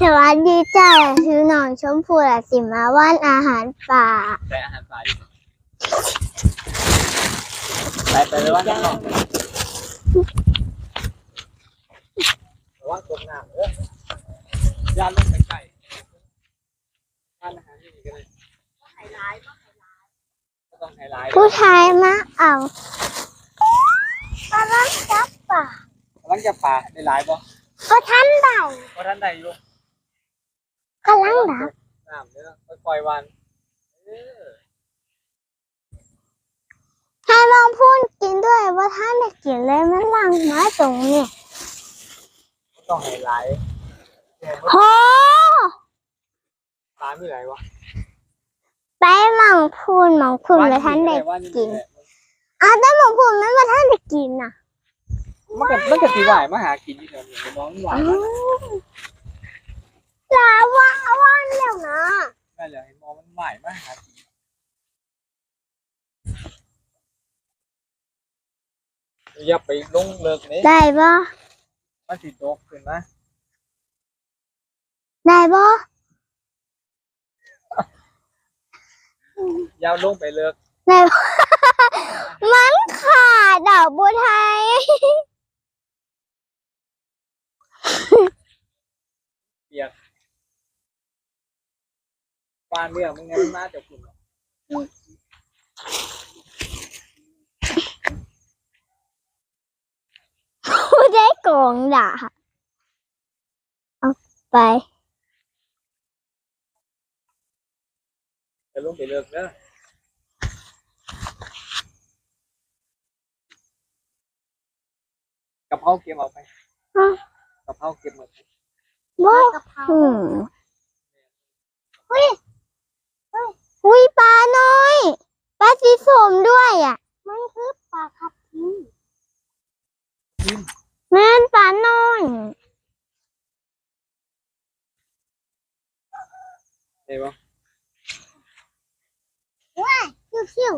สวัสดีจ้าชื่อน้องชมพูและสิมาว่านอาหารป่าแต่อาหารป่าอยู่ไปไปเลยว่าข้างระวังตกน้ำเด้อยานลงไปไก่ร้านอาหารที่นี่ก็เลยก็ต้องไฮไลท์ผู้ชายมาเอากำลังจับป่ากำลังจะป่าในหลายบ่ก็ทันได้เพราะท่านใดอยู่ กำลังดับน้ำเนื้อปล่อยๆวันเออให้ลองพูดกินด้วยว่าท่านได้กินเลยมันลังน้อยตรงนี้ต้องไฮไลโหปลาไม่ไหลวะไปหมังพูนหมังพูนแล้วท่านได้กินอ้าวแต่หมังพูนมันว่าท่านได้กินน่ะมันก็มันก็ตีไหวมาหากินที่เดิมอยู่น้องหวาน อ้าวลาว่าว่าน แล้วนะแม่เหลือให้มองมันไหวมาหากินอย่าไปลงเลิกนี่ได้บ่มันสิตกขึ้นนะได้บ่อย่าลงไปเลิกได้บ่มันขาดดอกบัวไทย ปานเรื่องมึงไงมันมาจากคุณหรอกผู้ได้โกงด่าเอาไปจะลงไปเลิกเด้อกับเพราเก็บเอาไปอ้าวกับเพราเก็บหมดบ่อืมอุ้ย อุ้ยปลาน้อยปลาสีส้มด้วยอะ มันคือปลาคับทิมแม่นปลาน้อยเห็นปะคิว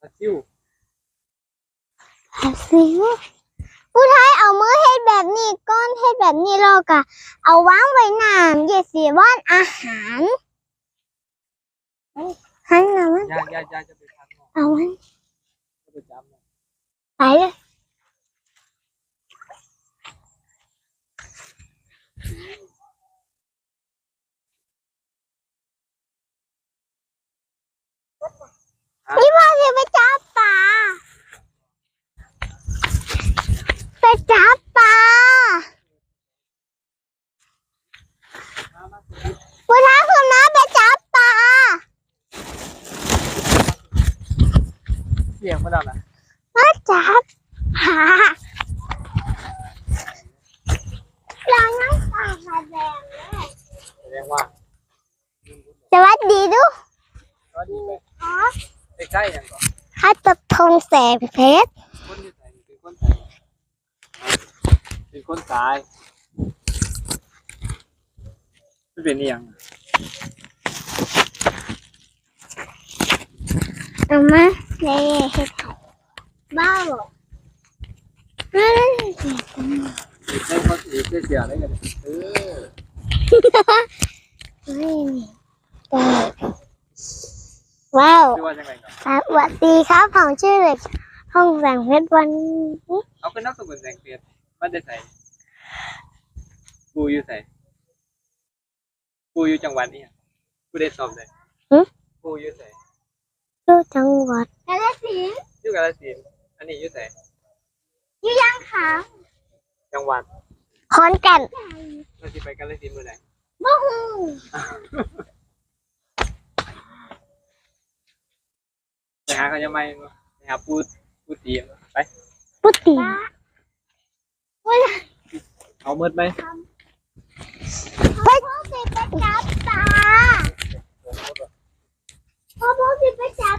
ปลาซิวๆปลาซิวผู้ไทยเอามือเฮ็ดแบบนี้ก้อนเฮ็ดแบบนี้แล้วก็เอาวางไว้น้ำอย่าเสียว่านอาหาร หันน้ำมันย่าย่าย่าจะไปทางนอกเอามัน จะไปจับมัน ไปเลยนี่ว่าจะไปจับปลาไปจับปลาผู้ท้าคุณน้าไปจับปลา เสียงมันแล้วนะมาจับปลาเรานั่งปลาแดงเลยแสดงว่าสวัสดีดูก็ดีไปอ๋อใกล้ๆอย่างก่อนข้าตบทงแสงเพชรคนที่ใส่เป็นคนใส่เป็นคนตายไม่เป็นนี่ยังเอามา เลยเฮ็ดไข่บ้าหรออืมติดได้คนติดได้เสียได้กันเออไม่แต่ว้าวชื่อว่ายังไงก่อนสวัสดีครับผมชื่อเด็กห้องแสงเพชรวันนี้เอาขึ้นนับสกุลแสงเปลี่ยนมันจะใส่กูอยู่ใส่กูอยู่จังหวัดนี้กูได้สอบเลยกูอยู่ใส่อยู่จังหวัด สินธุ์อยู่กาฬสินธุ์อันนี้อยู่ใส่อยู่ยังขาวจังหวัดขอนแก่นเราจะไปกาฬสินธุ์เมื่อไหร่บ่ฮู้ไปหาเขาจะไม่ไปหาปูปูตีนไปพุติ เอาเมื่อไหมไปพ่อสิไปจับปลาพ่อพ่อสิไปจับ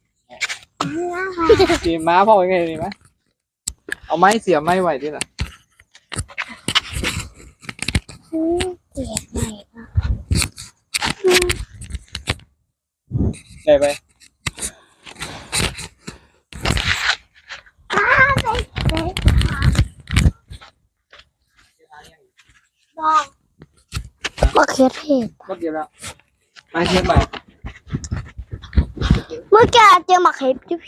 ดอกที่ไปใส่ปากมันยังมันบอกว่าเป็นมองเมาทำไมนกแก้วว่าได้อะอืมดอกแก้วเนาะสีม้าพ่อเป็นไงดีไหมเอาไม้เสียบไม้ไหวที่ไหนอืมเกลียดใหม่ปะได้ไปอ้าไปบอกมะเขือเทศก็เก็บแล้วไม้เทียบใหม่ มื่อกี้เจอมะเขือเทศ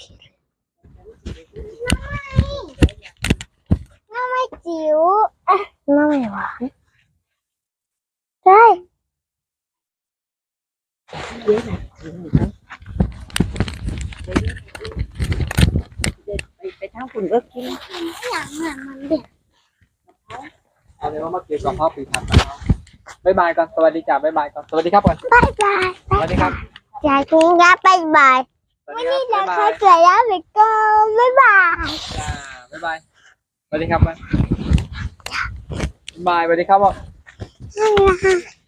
น้ำไม่จิ๋วอะน้ำไม่หวานใช่เดี๋ยวนะไปไปทางคุณก็กินอย่างนั้นมันเด็กเอาเลยว่ามาเก็บกับพ่อปีถัดไปบ๊ายบายก่อนสวัสดีจ้าบ๊ายบายก่อนสวัสดีครับก่อนบายบายสวัสดีครับอยากกินยาบายบายส วัสดีครับเราบ๊ายเคบายยเจอยาไปก่อนบายบาย จ้าบ๊ายบายสวัสดีครับมันบ๊ายบายสวัสดีครับพ่อนี่นะคะ